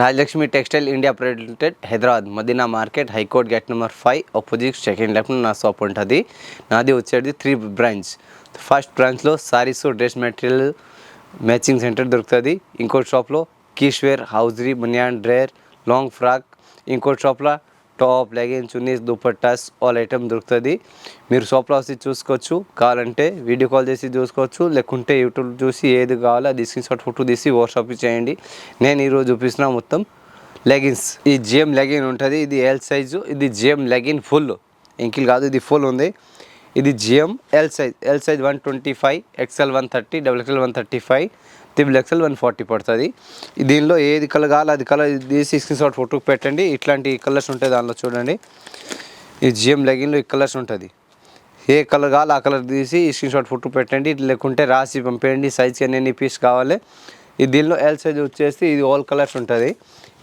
Rajalakshmi textile India private limited Hyderabad Madina market high court gate number five opposite second left నా shop ఉంటుంది. నాది వచ్చేది three branch first బ్రాంచ్లో sarees dress material matching centre దొరుకుతుంది. ఇంకో షాప్లో కీష్వేర్ hosiery banian drawer long frock ఇంకో షాప్లో top leggings chunnis dupattas all item దొరుకుతుంది. మీరు షాప్లో వచ్చి చూసుకోవచ్చు. కావాలంటే వీడియో కాల్ చేసి చూసుకోవచ్చు. లేకుంటే యూట్యూబ్ చూసి ఏది కావాలో అది స్క్రీన్ షాట్ ఫోటో తీసి వాట్సాప్ చేయండి. నేను ఈరోజు చూపిస్తున్నా మొత్తం లెగిన్స్. ఈ జిఎం లెగిన్ ఉంటుంది. ఇది ఎల్ సైజు ఇది జిఎం లెగిన్ ఫుల్. ఇంకిల్ కాదు ఇది ఫుల్ ఉంది. ఇది GM L size L size one twenty five XL one thirty double XL one thirty five triple XL one forty పడుతుంది. దీనిలో ఏది కలర్ కావాలి అది కలర్ తీసి స్క్రీన్ షాట్ ఫోటో పెట్టండి. ఇట్లాంటి కలర్స్ ఉంటాయి దానిలో చూడండి. ఈ జిఎం లెగిన్లో ఈ కలర్స్ ఉంటుంది. ఏ కలర్ కావాలి ఆ కలర్ తీసి స్క్రీన్ షాట్ ఫోటో పెట్టండి. లేకుంటే రాసి పంపేయండి. సైజ్కి ఎన్ని పీస్ కావాలి. ఈ దీనిలో ఎల్ సైజ్ వచ్చేసి ఇది ఆల్ కలర్స్ ఉంటుంది.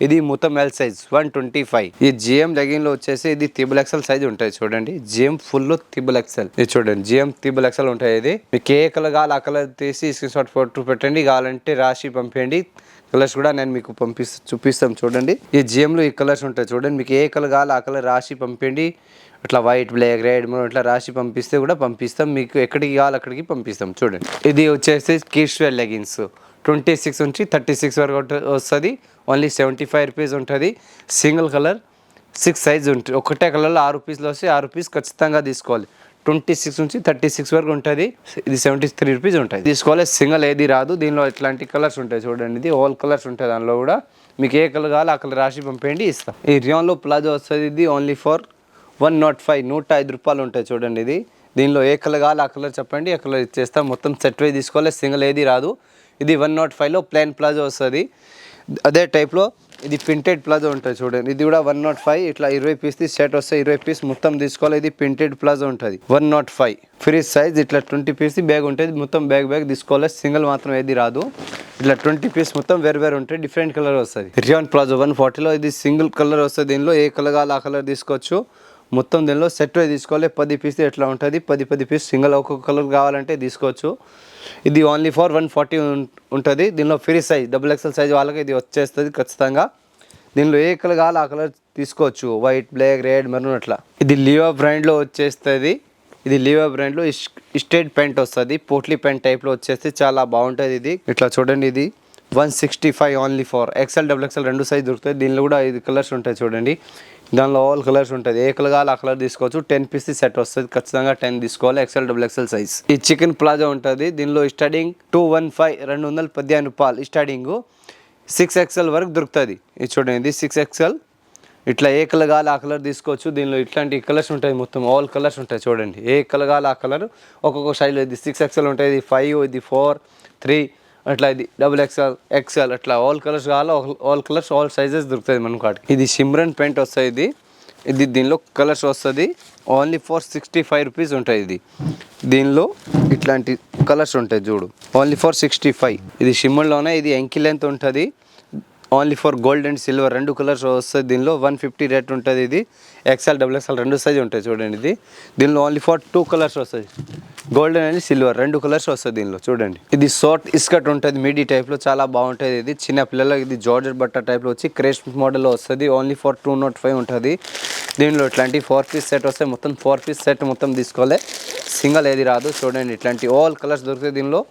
ఇది మొత్తం L size one twenty five ఈ జిఎం లెగిన్లో వచ్చేసి ఇది తిబుల్ ఎక్సెల్ సైజ్ ఉంటుంది చూడండి. జిఎం ఫుల్ తిబుల్ ఎక్సెల్ ఇది చూడండి జిఎం తిబుల్ ఎక్సెల్ ఉంటుంది ఇది. మీకు ఏ కలర్ కావాలి ఆ కలర్ తీసి స్క్రీన్ షాట్ ఫోటో పెట్టండి. కావాలంటే రాసి పంపేయండి. కలర్స్ కూడా నేను మీకు పంపిస్తా చూపిస్తాం చూడండి. ఈ జిఎంలో ఈ కలర్స్ ఉంటాయి చూడండి. మీకు ఏ కలర్ కావాలి ఆ కలర్ రాసి పంపండి ఇట్లా వైట్ బ్లాక్ రెడ్ మనం ఇట్లా రాసి పంపిస్తే కూడా పంపిస్తాం. మీకు ఎక్కడికి కావాలి అక్కడికి పంపిస్తాం చూడండి. ఇది వచ్చేసి కిడ్స్వేర్ లెగిన్స్ ట్వంటీ సిక్స్ నుంచి థర్టీ సిక్స్ వరకు వస్తుంది. ఓన్లీ సెవెంటీ ఫైవ్ రూపీస్ ఉంటుంది. సింగిల్ కలర్ సిక్స్ సైజ్ ఉంటుంది ఒకటే కలర్లో ఆరు రూపీస్లో వస్తే ఆరు రూపీస్ ఖచ్చితంగా తీసుకోవాలి. ట్వంటీ సిక్స్ నుంచి థర్టీ సిక్స్ వరకు ఉంటుంది. ఇది సెవెంటీ త్రీ రూపీస్ ఉంటుంది. తీసుకోవాలి. సింగిల్ ఏది రాదు. దీనిలో ఇట్లాంటి కలర్స్ ఉంటాయి చూడండి. ఇది ఆల్ కలర్స్ ఉంటాయి దానిలో కూడా. మీకు ఏ కలర్ కావాలో ఆ కలర్ రాసి పంపేయండి ఇస్తాం. ఈ రియాన్లో ప్లాజో వస్తుంది ఇది only for one nought five నూట ఐదు రూపాయలు ఉంటాయి చూడండి ఇది. దీనిలో ఏ కలర్ కావాలో ఆ కలర్ చెప్పండి. ఆ కలర్ ఇచ్చేస్తాం. మొత్తం సెట్ వే తీసుకోవాలి. సింగిల్ ఏది రాదు. ఇది వన్ నాట్ ఫైవ్లో ప్లెయిన్ ప్లాజో వస్తుంది. అదే టైప్లో ఇది ప్రింటెడ్ ప్లాజో ఉంటుంది చూడండి. ఇది కూడా వన్ నాట్ ఫైవ్ ఇట్లా ఇరవై పీస్ సెట్ వస్తే ఇరవై పీస్ మొత్తం తీసుకోవాలి. ఇది ప్రింటెడ్ ప్లాజో ఉంటుంది. One nought five. Free size ఇట్లా ట్వంటీ పీస్ బ్యాగ్ ఉంటుంది. మొత్తం బ్యాగ్ బ్యాగ్ తీసుకోవాలి. సింగిల్ మాత్రం ఏది రాదు. ఇట్లా ట్వంటీ పీస్ మొత్తం వేరు వేరు ఉంటాయి డిఫరెంట్ కలర్ వస్తుంది. రియాన్ ప్లాజో వన్ ఫార్టీలో ఇది సింగిల్ కలర్ వస్తుంది. దీనిలో ఏ కలర్ కావాలి ఆ కలర్ తీసుకోవచ్చు. మొత్తం దీనిలో సెట్ వై తీసుకోవాలి. పది పీస్ ఎట్లా ఉంటుంది? పది పది పీస్ సింగిల్ ఒక్కొక్క కలర్ కావాలంటే తీసుకోవచ్చు. ఇది ఓన్లీ ఫర్ వన్ ఫార్టీ ఉంటుంది. దీనిలో free size double XL size వాళ్ళకి ఇది వచ్చేస్తుంది ఖచ్చితంగా. దీనిలో ఏ కలర్ కావాలో ఆ కలర్ తీసుకోవచ్చు. వైట్ బ్లాక్ రెడ్ మెరూన్ అట్లా. ఇది లివా బ్రాండ్లో వచ్చేస్తుంది. ఇది లివా బ్రాండ్లో స్టేట్ పెయింట్ వస్తుంది. పోట్లీ పెయింట్ టైప్లో వచ్చేస్తే చాలా బాగుంటుంది ఇది. ఇట్లా చూడండి ఇది. One sixty five only four XL double XL రెండు సైజ్ దొరుకుతాయి. దీనిలో కూడా ఐదు కలర్స్ ఉంటాయి చూడండి. దానిలో ఆల్ కలర్స్ ఉంటుంది. ఏ కలర్ కావాలి ఆ కలర్ తీసుకోవచ్చు. టెన్ పీస్ సెట్ వస్తుంది. ఖచ్చితంగా టెన్ తీసుకోవాలి. ఎక్సెల్ డబుల్ ఎక్సెల్ సైజ్ ఈ చికెన్ ప్లాజా ఉంటుంది. దీనిలో స్టార్టింగ్ టూ వన్ ఫైవ్ రెండు వందల పదిహేను రూపాయలు స్టార్టింగ్ సిక్స్ ఎక్స్ఎల్ వరకు దొరుకుతుంది. ఇది చూడండి ఇది సిక్స్ ఎక్స్ఎల్ ఇట్లా ఏ కలర్ కావాలి ఆ కలర్ తీసుకోవచ్చు. దీనిలో ఇట్లాంటి కలర్స్ ఉంటాయి మొత్తం. ఆల్ కలర్స్ ఉంటాయి చూడండి. ఏ కలర్ కావాలి ఆ కలర్ ఒక్కొక్క స్టైల్ ఇది. సిక్స్ ఎక్స్ఎల్ ఉంటుంది. ఇది ఫైవ్ ఇది ఫోర్ త్రీ అట్లా ఇది డబుల్ ఎక్స్ఎల్ ఎక్స్ఎల్ అట్లా ఆల్ కలర్స్ కావాలో ఆల్ కలర్స్ ఆల్ సైజెస్ దొరుకుతుంది మన కాటికి ఇది సిమ్రన్ పెయింట్ వస్తుంది ఇది. ఇది దీనిలో కలర్స్ వస్తుంది. Only for sixty five rupees ఉంటుంది ఇది. దీనిలో ఇట్లాంటి కలర్స్ ఉంటాయి చూడు. ఓన్లీ ఫర్ సిక్స్టీ ఫైవ్ ఇది షిమ్మర్లోనే ఇది ఎంకి లెంత్ ఉంటుంది. Only for gold and silver రెండు కలర్స్ వస్తుంది దీనిలో వన్ ఫిఫ్టీ రేట్ ఉంటుంది ఇది. ఎక్స్ఎల్ డబుల్ ఎక్స్ఎల్ రెండు సైజ్ ఉంటాయి చూడండి ఇది. దీనిలో ఓన్లీ ఫర్ టూ కలర్స్ వస్తుంది గోల్డెన్ అండ్ సిల్వర్ రెండు కలర్స్ వస్తుంది దీనిలో చూడండి. ఇది షార్ట్ ఇస్కట్ ఉంటుంది. మీడి టైప్లో చాలా బాగుంటుంది ఇది. చిన్న పిల్లలకి ఇది జార్జెట్ బట్ట టైప్లో వచ్చి క్రేష్ మోడల్లో వస్తుంది. Only for two nought five ఉంటుంది. దీనిలో ఇట్లాంటి ఫోర్ పీస్ సెట్ వస్తే మొత్తం ఫోర్ పీస్ సెట్ మొత్తం తీసుకోవాలి. సింగల్ ఏది రాదు. చూడండి ఇట్లాంటి ఆల్ కలర్స్ దొరుకుతాయి దీనిలో.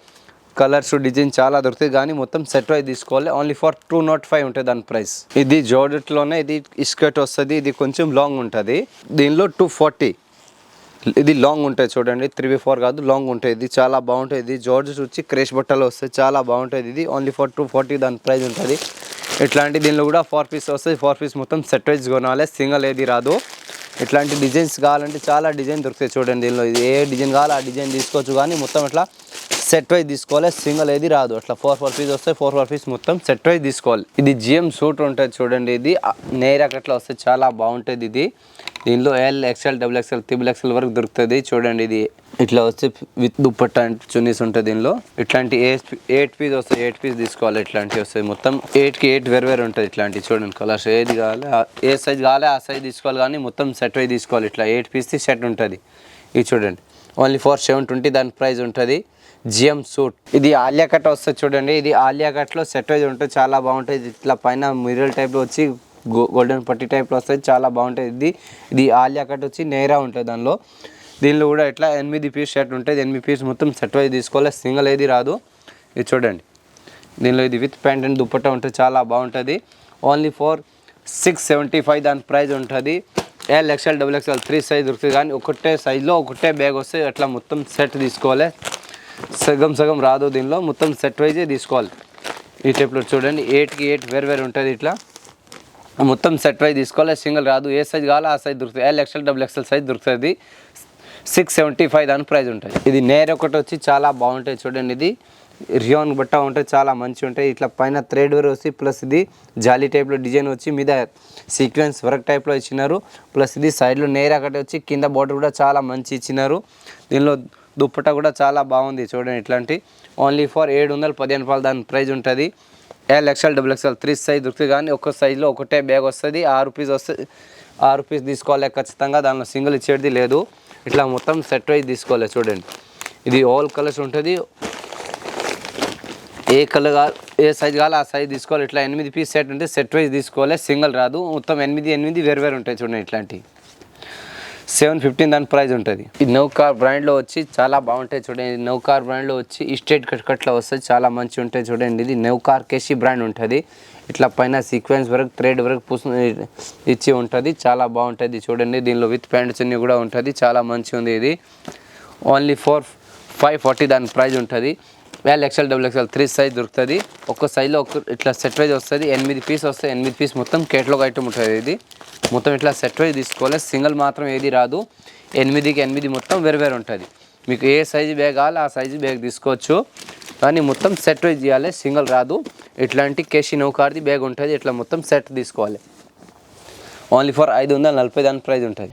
కలర్స్ డిజైన్ చాలా దొరుకుతాయి. కానీ మొత్తం సెట్ వైజ్ తీసుకోవాలి. Only for two nought five ఉంటుంది దాని ప్రైస్ ఇది జోడెట్లోనే ఇది ఇస్కెట్ వస్తుంది. ఇది కొంచెం లాంగ్ ఉంటుంది. దీనిలో టూ ఫార్టీ ఇది లాంగ్ ఉంటుంది చూడండి. త్రీ బీ ఫోర్ కాదు లాంగ్ ఉంటుంది. ఇది చాలా బాగుంటుంది. ఇది జార్జెస్ వచ్చి క్రేష్ బట్టలు వస్తాయి. చాలా బాగుంటుంది ఇది. ఓన్లీ ఫర్ టూ ఫార్టీ దాని ప్రైస్ ఉంటుంది. ఇట్లాంటి దీనిలో కూడా ఫోర్ పీస్ వస్తుంది. ఫోర్ పీస్ మొత్తం సెట్ వైజ్ కొనాలి. సింగల్ ఏది రాదు. ఇట్లాంటి డిజైన్స్ కావాలంటే చాలా డిజైన్ దొరుకుతాయి చూడండి దీనిలో. ఇది ఏ డిజైన్ కావాలో ఆ డిజైన్ తీసుకోవచ్చు. కానీ మొత్తం ఇట్లా సెట్ వైజ్ తీసుకోవాలి సింగిల్ ఏది రాదు. అట్లా ఫోర్ ఫోర్ పీస్ వస్తే ఫోర్ ఫోర్ పీస్ మొత్తం సెట్ వైజ్ తీసుకోవాలి. ఇది జిఎం సూట్ ఉంటుంది చూడండి ఇది నేరాక్ అట్లా వస్తే చాలా బాగుంటుంది ఇది. దీనిలో L XL double XL triple XL వరకు దొరుకుతుంది చూడండి ఇది. ఇట్లా వస్తే విత్ దుప్పట్ట చున్నీస్ ఉంటుంది దీనిలో. ఇట్లాంటి ఎయిట్ పీస్ వస్తాయి ఎయిట్ పీస్ తీసుకోవాలి ఇట్లాంటివి వస్తాయి మొత్తం. ఎయిట్కి ఎయిట్ వేరు వేరు ఉంటుంది ఇట్లాంటివి చూడండి కలర్స్ ఏది కావాలి ఏ సైజ్ కావాలి ఆ సైజ్ తీసుకోవాలి కానీ మొత్తం సెట్ వైజ్ తీసుకోవాలి. ఇట్లా ఎయిట్ పీస్ది సెట్ ఉంటుంది. ఇది చూడండి. ఓన్లీ ఫోర్ సెవెన్ ట్వంటీ దాని ప్రైస్ ఉంటుంది. GM suit. ఇది ఆలియా కట్ వస్తుంది చూడండి. ఇది ఆలియా కట్లో సెట్ వైజ్ ఉంటుంది. చాలా బాగుంటుంది. ఇట్లా పైన మిరల్ టైప్లో వచ్చి గో- గోల్డెన్ పట్టి టైప్లో వస్తుంది. చాలా బాగుంటుంది. ఇది ఇది ఆలియా కట్ వచ్చి నేరా ఉంటుంది దానిలో. దీనిలో కూడా ఇట్లా ఎనిమిది పీస్ షర్ట్ ఉంటుంది. ఎనిమిది పీస్ మొత్తం సెట్ వైజ్ తీసుకోవాలి. సింగిల్ ఏది రాదు. ఇది చూడండి. దీనిలో ఇది విత్ ప్యాంట్ అండ్ దుప్పట్టా ఉంటుంది. చాలా బాగుంటుంది. Only four six seventy five దాని ప్రైస్ ఉంటుంది. L XL double XL three size దొరుకుతుంది కానీ ఒకటే సైజులో ఒకటే బ్యాగ్ వస్తే అట్లా మొత్తం సెట్ తీసుకోవాలి. సగం సగం రాదు దీనిలో. మొత్తం సెట్ వైజే తీసుకోవాలి. ఈ టైప్లో చూడండి. ఎయిట్కి ఎయిట్ వేరు వేరు ఉంటుంది ఇట్లా. మొత్తం సెట్ వైజ్ తీసుకోవాలి. సింగిల్ రాదు. ఏ సైజ్ కావాలో ఆ సైజ్ దొరుకుతుంది. L XL double XL size దొరుకుతుంది. సిక్స్ సెవెంటీ ఫైవ్ దాని ప్రైజ్ ఉంటుంది. ఇది నేర్ ఒకటి వచ్చి చాలా బాగుంటుంది చూడండి ఇది. రియోన్ బట్ట ఉంటే చాలా మంచి ఉంటాయి. ఇట్లా పైన థ్రెడ్ వేర్ వచ్చి ప్లస్ ఇది జాలీ టైప్లో డిజైన్ వచ్చి మీద సీక్వెన్స్ వర్క్ టైప్లో ఇచ్చినారు. ప్లస్ ఇది సైడ్లో నేర్ ఒకటి వచ్చి కింద బోర్డర్ కూడా చాలా మంచి ఇచ్చినారు. దీనిలో దుప్పట కూడా చాలా బాగుంది చూడండి ఇట్లాంటి. ఓన్లీ ఫర్ ఏడు వందల పదిహేను రూపాయలు దాని ప్రైజ్ ఉంటుంది. L XL double XL three size దొరుకుతుంది కానీ ఒక్క సైజులో ఒకటే బ్యాగ్ వస్తుంది. ఆరు రూపీస్ వస్తుంది. ఆరు రూపీస్ తీసుకోవాలి ఖచ్చితంగా. దానిలో సింగిల్ ఇచ్చేది లేదు. ఇట్లా మొత్తం సెట్ వైజ్ తీసుకోవాలి చూడండి. ఇది ఆల్ కలర్స్ ఉంటుంది. ఏ కలర్ కా ఏ సైజ్ కావాలో ఆ సైజ్ తీసుకోవాలి. ఇట్లా ఎనిమిది పీస్ సెట్ ఉంటే సెట్ వైజ్ తీసుకోవాలి. సింగిల్ రాదు. మొత్తం ఎనిమిది ఎనిమిది వేరు వేరు ఉంటాయి చూడండి ఇట్లాంటివి సెవెన్ ఫిఫ్టీన్ దాని ప్రైస్ ఉంటుంది. ఈ నౌకార్ బ్రాండ్లో వచ్చి చాలా బాగుంటాయి చూడండి. నౌకార్ బ్రాండ్లో వచ్చి ఈ స్టేట్ కట్ కట్లో వస్తుంది చాలా మంచి ఉంటాయి చూడండి. ఇది నౌకార్ కేసీ బ్రాండ్ ఉంటుంది. ఇట్లా పైన సీక్వెన్స్ వరకు థ్రెడ్ వరకు ఇచ్చి ఉంటుంది. చాలా బాగుంటుంది చూడండి. దీనిలో విత్ ప్యాంట్స్ అన్ని కూడా ఉంటుంది. చాలా మంచి ఉంది ఇది. ఓన్లీ ఫోర్ ఫైవ్ ఫార్టీ దాని ప్రైస్ ఉంటుంది. L XL double XL three size దొరుకుతుంది. ఒక్క సైజ్లో ఒక ఇట్లా సెట్ వైజ్ వస్తుంది. ఎనిమిది పీస్ వస్తాయి. ఎనిమిది పీస్ మొత్తం కేటలాగ్ ఐటమ్ ఉంటుంది ఇది. మొత్తం ఇట్లా సెట్ వైజ్ తీసుకోవాలి. సింగిల్ మాత్రం ఏది రాదు. ఎనిమిదికి ఎనిమిది మొత్తం వేరు వేరు ఉంటుంది. మీకు ఏ సైజు బ్యాగ్ కావాలో ఆ సైజు బ్యాగ్ తీసుకోవచ్చు. కానీ మొత్తం సెట్ వైజ్ చేయాలి సింగిల్ రాదు. ఇట్లాంటి కేషి నౌకార్ది బ్యాగ్ ఉంటుంది. ఇట్లా మొత్తం సెట్ తీసుకోవాలి. ఓన్లీ ఫర్ ఐదు వందల నలభై దాని ప్రైజ్ ఉంటుంది.